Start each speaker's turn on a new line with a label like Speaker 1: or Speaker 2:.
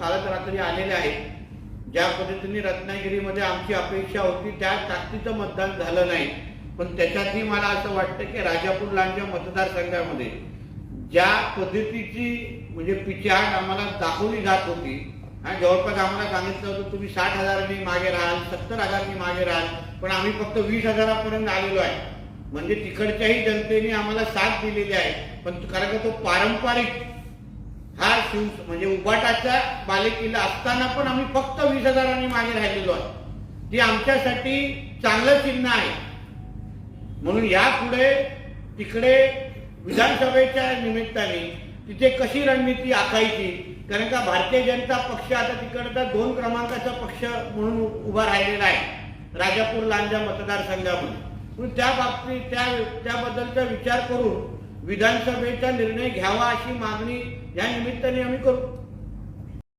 Speaker 1: कालच रात्री आलेले आहेत. ज्या पद्धतीने रत्नागिरीमध्ये आमची अपेक्षा होती त्या ताकदीचं मतदान झालं नाही. पण त्याच्यातही मला असं वाटतं की राजापूर लांजा मतदारसंघामध्ये ज्या पद्धतीची म्हणजे पिछाड आम्हाला दाखवली जात होती आणि जवळपास आम्हाला सांगितलं होतं तुम्ही साठ हजारांनी मागे राहाल सत्तर हजारांनी मागे राहाल पण आम्ही फक्त वीस हजारापर्यंत आलेलो आहे. म्हणजे तिकडच्याही जनतेने आम्हाला साथ दिलेली आहे. पण कारण का तो पारंपरिक शिव म्हणजे उबाटाच्या बालेकिल्ला असताना पण आम्ही फक्त वीस हजारांनी मागे राहिलेलो आहे. ती आमच्यासाठी चांगलं चिन्ह आहे. म्हणून यापुढे तिकडे विधानसभेच्या निमित्ताने तिथे कशी रणनीती आखायची कारण का भारतीय जनता पक्ष आता तिकडचा दोन क्रमांकाचा पक्ष म्हणून उभा राहिलेला आहे. राजापूर लांजा मतदारसंघामध्ये. म्हणून त्या बाबतीत त्या त्याबद्दलचा विचार करून विधानसभेचा निर्णय घ्यावा अशी मागणी या निमित्ताने आम्ही करू.